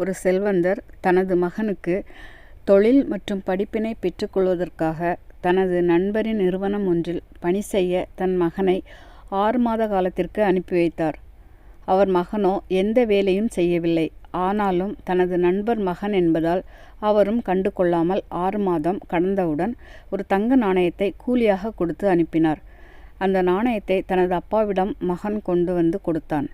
ஒரு செல்வந்தர் தனது மகனுக்கு தொழில் மற்றும் படிப்பினை பெற்றுக்கொள்வதற்காக தனது நண்பரின் நிறுவனம் ஒன்றில் பணி செய்ய தன் மகனை ஆறு மாத காலத்திற்கு அனுப்பி வைத்தார். அவர் மகனோ எந்த வேலையும் செய்யவில்லை. ஆனாலும் தனது நண்பர் மகன் என்பதால் அவரும் கண்டு கொள்ளாமல் ஆறு மாதம் கடந்தவுடன் ஒரு தங்க நாணயத்தை கூலியாக கொடுத்து அனுப்பினார். அந்த நாணயத்தை தனது அப்பாவிடம் மகன் கொண்டு வந்து கொடுத்தான்.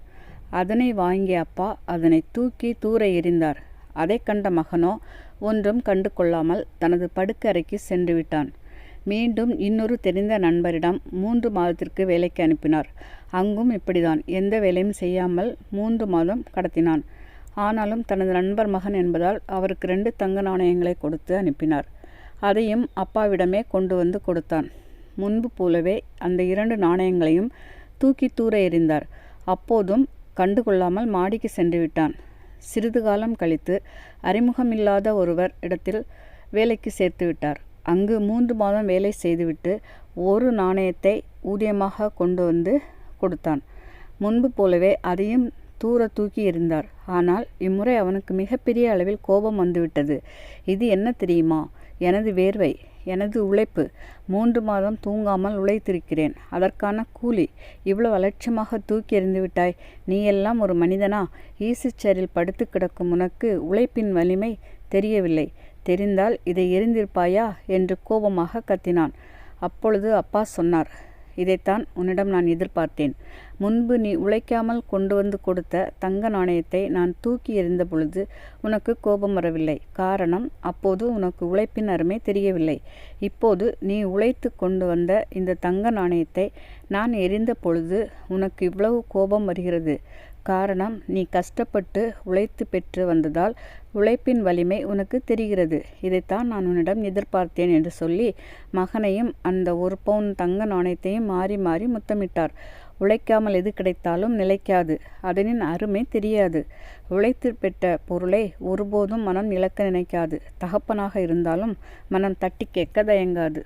அதனை வாங்கிய அப்பா அதனை தூக்கி தூர எறிந்தார். அதைக் கண்ட மகனோ ஒன்றும் கண்டு கொள்ளாமல் தனது படுக்கறைக்கு சென்று விட்டான். மீண்டும் இன்னொரு தெரிந்த நண்பரிடம் மூன்று மாதத்திற்கு வேலைக்கு அனுப்பினார். அங்கும் இப்படிதான் எந்த வேலையும் செய்யாமல் மூன்று மாதம் கடத்தினான். ஆனாலும் தனது நண்பர் மகன் என்பதால் அவருக்கு ரெண்டு தங்க நாணயங்களை கொடுத்து அனுப்பினார். அதையும் அப்பாவிடமே கொண்டு வந்து கொடுத்தான். முன்பு போலவே அந்த இரண்டு நாணயங்களையும் தூக்கி தூர எறிந்தார். அப்போதும் கண்டு கொள்ளாமல் மாடிக்கு சென்று விட்டான். சிறிது காலம் கழித்து அறிமுகமில்லாத ஒருவர் இடத்தில் வேலைக்கு சேர்த்து விட்டார். அங்கு மூன்று மாதம் வேலை செய்துவிட்டு ஒரு நாணயத்தை ஊதியமாக கொண்டு வந்து கொடுத்தான். முன்பு போலவே அதையும் தூர தூக்கி இருந்தார் ஆனால் இம்முறை அவனுக்கு மிகப்பெரிய அளவில் கோபம் வந்துவிட்டது. இது என்ன தெரியுமா? எனது வேர்வை எனது உழைப்பு. மூன்று மாதம் தூங்காமல் உழைத்திருக்கிறேன். அதற்கான கூலி. இவ்வளவு அலட்சியமாக தூக்கி எறிந்துவிட்டாய். நீயெல்லாம் ஒரு மனிதனா? ஈசிச்சரில் படுத்து கிடக்கும் உனக்கு உழைப்பின் வலிமை தெரியவில்லை. தெரிந்தால் இதை எறிந்திருப்பாயா? என்று கோபமாக கத்தினான். அப்பொழுது அப்பா சொன்னார் இதைத்தான் உன்னிடம் நான் எதிர்பார்த்தேன். முன்பு நீ உழைக்காமல் கொண்டு வந்து கொடுத்த தங்க நாணயத்தை நான் தூக்கி எறிந்த பொழுது உனக்கு கோபம் வரவில்லை. காரணம் அப்போது உனக்கு உழைப்பின் அருமை தெரியவில்லை. இப்போது நீ உழைத்து கொண்டு வந்த இந்த தங்க நாணயத்தை நான் எறிந்த பொழுது உனக்கு இவ்வளவு கோபம் வருகிறது. காரணம் நீ கஷ்டப்பட்டு உழைத்து பெற்று வந்ததால் உழைப்பின் வலிமை உனக்கு தெரிகிறது. இதைத்தான் நான் உன்னிடம் எதிர்பார்த்தேன் என்று சொல்லி மகனையும் அந்த ஒரு பவுன் தங்க நாணயத்தையும் மாறி மாறி முத்தமிட்டார். உழைக்காமல் எது கிடைத்தாலும் நிலைக்காது. அதனின் அருமை தெரியாது. உழைத்து பெற்ற பொருளை ஒருபோதும் மனம் இழக்க நினைக்காது. தகப்பனாக இருந்தாலும் மனம் தட்டிக் கேட்க தயங்காது.